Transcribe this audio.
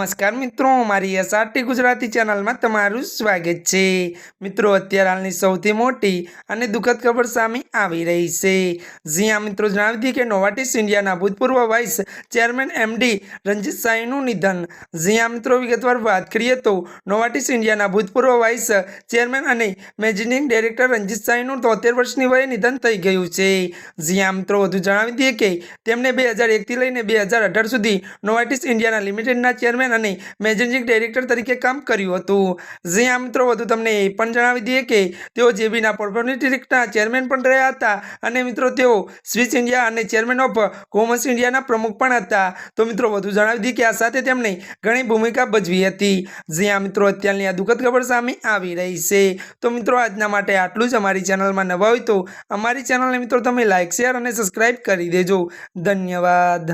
નમસ્કાર મિત્રો, મારી એસઆરટી ગુજરાતી ચેનલમાં તમારું સ્વાગત છે. મિત્રો, અત્યારે હાલની સૌથી મોટી અને દુઃખદ ખબર સામે આવી રહી છે. જ્યાં મિત્રો, જણાવી દઈએ કે નોવાટિસ ઇન્ડિયાના ભૂતપૂર્વ વાઇસ ચેરમેન એમડી રંજીત સાંઈનું નિધન. જ્યાં મિત્રો, વિગતવાર વાત કરીએ તો નોવાટિસ ઇન્ડિયાના ભૂતપૂર્વ વાઇસ ચેરમેન અને મેનેજિંગ ડાયરેક્ટર રંજીત સાંઈનું તોતેર વર્ષની વયે નિધન થઈ ગયું છે. જ્યાં મિત્રો, વધુ જણાવી દઈએ કે તેમને બે હજાર એકથી લઈને બે હજાર અઢાર સુધી નોવાટિસ ઇન્ડિયાના લિમિટેડના ચેરમેન અને મેનેજિંગ ડાયરેક્ટર તરીકે કામ કર્યું હતું. જ્યાં મિત્રો વધુ તમને એ પણ જણાવી દઈએ કે તેઓ જેબીના પોર્ટફોલિયો ડિરેક્ટરના ચેરમેન પણ રહ્યા હતા. અને મિત્રો, તેઓ સ્વિસ ઇન્ડિયા અને ચેરમેન ઓફ કોમર્સ ઇન્ડિયાના પ્રમુખ પણ હતા. તો મિત્રો, વધુ જણાવી દઈએ કે આ સાથે તેમણે ઘણી ભૂમિકા ભજવી હતી. જ્યાં મિત્રો અત્યારની આ દુઃખદ ખબર સામે આવી રહી છે. તો મિત્રો, આજના માટે આટલું જ. અમારી ચેનલમાં નવા હોય તો અમારી ચેનલને મિત્રો, તમે લાઇક શેર અને સબસ્ક્રાઈબ કરી દેજો. ધન્યવાદ.